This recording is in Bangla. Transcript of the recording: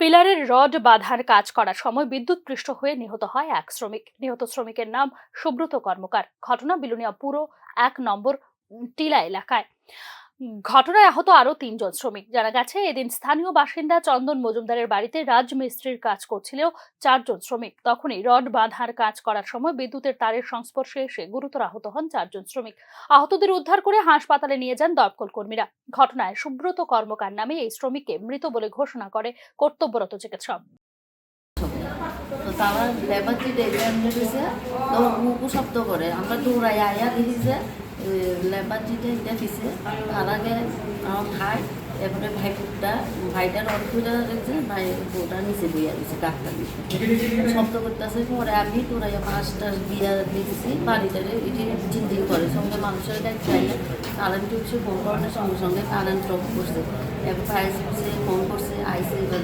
পিলারের রড বাঁধার কাজ করার সময় বিদ্যুৎপৃষ্ট হয়ে নিহত হয় এক শ্রমিক। নিহত শ্রমিকের নাম সুব্রত কর্মকার। ঘটনা বিলুনিয়া পুরো এক নম্বর টিলা এলাকায়। ঘটনায় আহত আরও তিনজন শ্রমিক। জানা গেছে, এদিন স্থানীয় বাসিন্দা চন্দন মজুমদারের বাড়িতে রাজমিস্ত্রির কাজ করছিল চারজন শ্রমিক। তখনই রড বাঁধার কাজ করার সময় বিদ্যুতের তারের সংস্পর্শে এসে গুরুতর আহত হন চারজন শ্রমিক। আহতদের উদ্ধার করে হাসপাতালে নিয়ে যান দমকল কর্মীরা। ঘটনায় সুব্রত কর্মকার নামে এই শ্রমিককে মৃত বলে ঘোষণা করে কর্তব্যরত চিকিৎসক। তো তারা লেবার দিছে মুখও শব্দ করে, আমরা দৌড়াই আয়া যে লেবার যেটা এটা দিছে তার আগে আমার ভাই এরপরে ভাই ফুটটা ভাইটার অল্পটা দেখছে ভাই বউটা নিচে বইয়া দিছে, ডাক্তার শব্দ করতেছে, পরে আমি তোরাই পাঁচটা বিয়া দিয়েছি বাড়িটারে এটি চিন্তিত করে, সঙ্গে মানুষের কাছে যাই কারেন্ট উঠছে ফোন করার সঙ্গে সঙ্গে কারেন্ট অফ করছে। এবার সার্ভিসে ফোন করছে, আইসে এবার